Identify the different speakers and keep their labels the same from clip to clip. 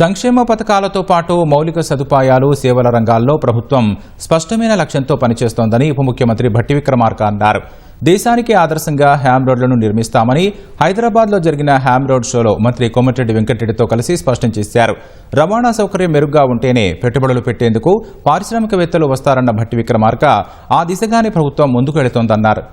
Speaker 1: సంక్షేమ పథకాలతో పాటు మౌలిక సదుపాయాలు సేవల రంగాల్లో ప్రభుత్వం స్పష్టమైన లక్ష్యంతో పనిచేస్తోందని ఉప ముఖ్యమంత్రి భట్టి విక్రమార్క అన్నారు. దేశానికి ఆదర్శంగా హ్యామ్ రోడ్లను నిర్మిస్తామని హైదరాబాద్లో జరిగిన హ్యామ్ రోడ్ షోలో మంత్రి కోమటిరెడ్డి వెంకటరెడ్డితో కలిసి స్పష్టం చేశారు. రవాణా సౌకర్యం మెరుగ్గా ఉంటేనే పెట్టుబడులు పెట్టేందుకు పారిశ్రామికవేత్తలు వస్తారన్న భట్టి విక్రమార్క ఆ దిశగానే ప్రభుత్వం ముందుకు వెళుతోందన్నారు.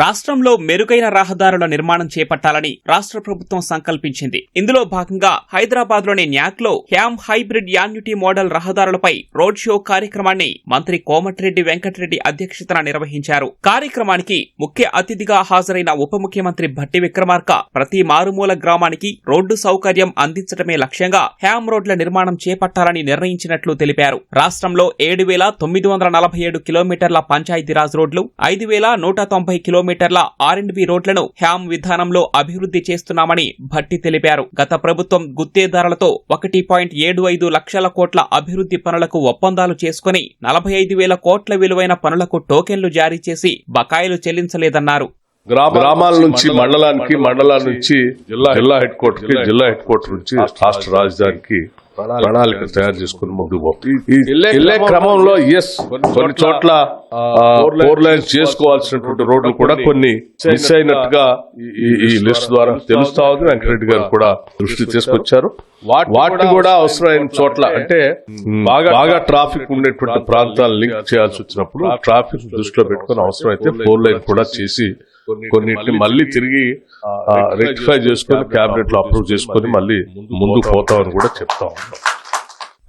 Speaker 2: రాష్ట్రంలో మెరుగైన రహదారుల నిర్మాణం చేపట్టాలని రాష్ట్ర ప్రభుత్వం సంకల్పించింది. ఇందులో భాగంగా హైదరాబాద్లోని న్యాక్లో హ్యామ్ హైబ్రిడ్ యాన్యుటీ మోడల్ రహదారులపై రోడ్ షో కార్యక్రమాన్ని మంత్రి కోమటిరెడ్డి వెంకటరెడ్డి అధ్యక్షతన నిర్వహించారు. కార్యక్రమానికి ముఖ్య అతిథిగా హాజరైన ఉప ముఖ్యమంత్రి భట్టి విక్రమార్క ప్రతి మారుమూల గ్రామానికి రోడ్డు సౌకర్యం అందించడమే లక్ష్యంగా హ్యామ్ రోడ్ల నిర్మాణం చేపట్టాలని నిర్ణయించినట్లు తెలిపారు. రాష్ట్రంలో ఏడు వేల తొమ్మిది వందల నలభై ఏడు కిలోమీటర్ల పంచాయతీరాజ్ రోడ్లు ఐదు వేల నూట తొంభై కిలో కిలోమీటర్ల ఆర్ అండ్ బి రోడ్లను హ్యామ్ విధానంలో అభివృద్ధి చేస్తున్నామని భట్టి తెలిపారు. గత ప్రభుత్వం గుత్తేదారులతో ఒకటి పాయింట్ ఏడు ఐదు లక్షల కోట్ల అభివృద్ధి పనులకు ఒప్పందాలు చేసుకుని నలభై ఐదు వేల కోట్ల విలువైన పనులకు టోకెన్లు జారీ చేసి బకాయిలు చెల్లించలేదన్నారు.
Speaker 3: గ్రామ- గ్రామాల నుంచి మండలానికి మండలాల నుంచి జిల్లా జిల్లా హెడ్ క్వార్టర్కి జిల్లా హెడ్ క్వార్టర్ నుంచి రాష్ట్ర రాజధానికి ప్రణాళిక తయారు చేసుకుని ముందుకు పోతాం ఈ వెళ్ళే క్రమంలో ఎస్ కొన్ని చోట్ల ఫోర్ లైన్స్ చేసుకోవాల్సినటువంటి రోడ్లు కూడా కొన్ని మిస్ అయినట్టుగా ఈ- లిస్ట్ ద్వారా తెలుస్తా ఉంది. వెంకరెడ్డి గారు కూడా దృష్టి తీసుకొచ్చారు. వాటిని కూడా అవసరమైన చోట్ల అంటే బాగా ట్రాఫిక్ ఉండేటువంటి ప్రాంతాలు లింక్ చేయాల్సి వచ్చినప్పుడు ట్రాఫిక్ దృష్టిలో పెట్టుకుని అవసరమైతే ఫోర్ లైన్ కూడా చేసి కొన్నిటిని మళ్ళీ తిరిగి రెక్టిఫై చేసుకుని కేబినెట్లో అప్రూవ్ చేసుకుని మళ్ళీ ముందుకు పోతామని కూడా చెప్తా ఉన్నాం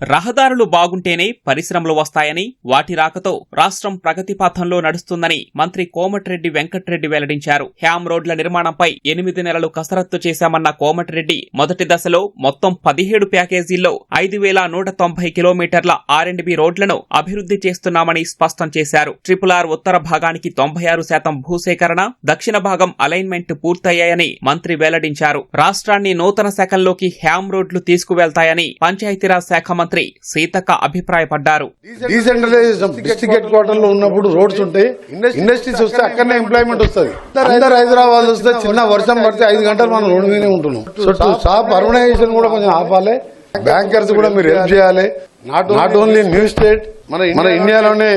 Speaker 2: రహదారులు బాగుంటేనే పరిశ్రమలు వస్తాయని వాటి రాకతో రాష్ట్రం ప్రగతి పథంలో నడుస్తుందని మంత్రి కోమటిరెడ్డి వెంకటరెడ్డి వెల్లడించారు. హ్యామ్ రోడ్ల నిర్మాణంపై ఎనిమిది నెలలు కసరత్తు చేశామన్న కోమటిరెడ్డి మొదటి దశలో మొత్తం పదిహేడు ప్యాకేజీల్లో ఐదు వేల నూట తొంభై కిలోమీటర్ల ఆర్ బి రోడ్లను అభివృద్ధి చేస్తున్నామని స్పష్టం చేశారు. ట్రిపుల్ ఆర్ ఉత్తర భాగానికి తొంభై ఆరు శాతం భూసేకరణ దక్షిణ భాగం అలైన్మెంట్ పూర్తయ్యాయని మంత్రి వెల్లడించారు. రాష్ట్రాన్ని నూతన శాఖల్లోకి హ్యామ్ రోడ్లు తీసుకువెళ్తాయని పంచాయతీరాజ్ శాఖ మంత్రి సీతక్క అభిప్రాయపడ్డారు.
Speaker 4: డీసెంట్రలైజేషన్ డిస్ట్రిక్ట్ హెడ్ క్వార్టర్లో ఉన్నప్పుడు రోడ్స్ ఉంటాయి. ఇండస్ట్రీస్ వస్తే అక్కడనే ఎంప్లాయ్మెంట్ వస్తుంది. అందరు హైదరాబాద్ వస్తే చిన్న వర్షం పడితే ఐదు గంటలు మనం రోడ్డు మీదనే ఉంటున్నాం. చుట్టూ షాప్ అర్బనైజేషన్ కూడా కొంచెం ఆపాలి. బ్యాంకర్స్ కూడా మీరు హెల్ప్ చేయాలి. నాట్ ఓన్లీ న్యూ స్టేట్ మన మన ఇండియాలోనే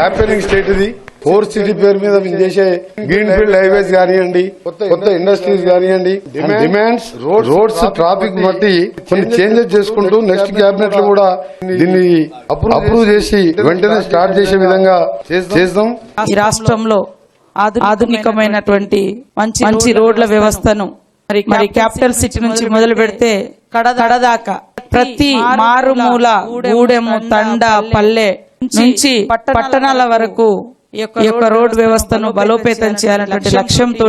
Speaker 4: హ్యాపీనింగ్ స్టేట్ ఇది. ఫోర్ సిటీ పేరు మీద మేము చేసే గ్రీన్ ఫీల్డ్ హైవేస్ కానివ్వండి కొత్త ఇండస్ట్రీస్ కానివ్వండి డిమాండ్స్ రోడ్స్ ట్రాఫిక్ బట్టి కొన్ని చేంజెస్ చేసుకుంటూ నెక్స్ట్ క్యాబినెట్లో కూడా దీన్ని అప్రూవ్ చేసి వెంటనే స్టార్ట్ చేసే విధంగా చేస్తాం
Speaker 5: ఈ రాష్ట్రంలో ఆధు- ఆధునికమైనటువంటి మంచి మంచి రోడ్ల వ్యవస్థను. మరి మరి క్యాపిటల్ సిటీ నుంచి మొదలు పెడితే కడదాకా ప్రతి మారుమూల గూడెము తండ పల్లె నుంచి పట్టణాల వరకు ఈ యొక్క రోడ్ వ్యవస్థను బలోపేతం చేయాలన్నటువంటి లక్ష్యంతో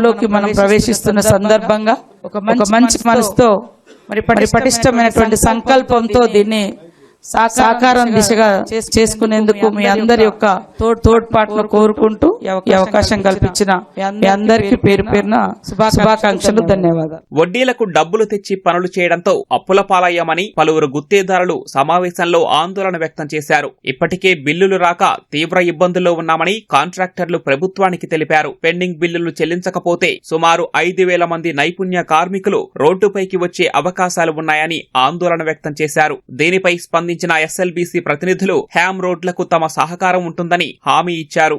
Speaker 5: లోకి మనం ప్రవేశిస్తున్న సందర్భంగా ఒక మంచి మనసుతో మరి పటి- పటిష్టమైనటువంటి సంకల్పంతో దీన్ని సాకారం దిశగా చేస్- చేసుకునేందుకు మీ అందరి యొక్క తోడ్ తోడ్పాటును కోరుకుంటూ ఈ అవకాశం కల్పించిన మీ అందరికీ పేరు పేరున శుభా- శుభాకాంక్షలు ధన్యవాదాలు.
Speaker 2: వడ్డీలకు డబ్బులు తెచ్చి పనులు చేయడంతో అప్పుల పాలయ్యామని పలువురు గుత్తేదారులు సమావేశంలో ఆందోళన వ్యక్తం చేశారు. ఇప్పటికే బిల్లులు రాక తీవ్ర ఇబ్బందుల్లో ఉన్నామని కాంట్రాక్టర్లు ప్రభుత్వానికి తెలిపారు. పెండింగ్ బిల్లులు చెల్లించకపోతే సుమారు ఐదు వేల మంది నైపుణ్య కార్మికులు రోడ్డుపైకి వచ్చే అవకాశాలు ఉన్నాయని ఆందోళన వ్యక్తం చేశారు. దీనిపై స్పందించిన ఎస్ఎల్బీసీ ప్రతినిధులు హ్యామ్ రోడ్లకు తమ సహకారం ఉంటుందని హామీ ఇచ్చారు.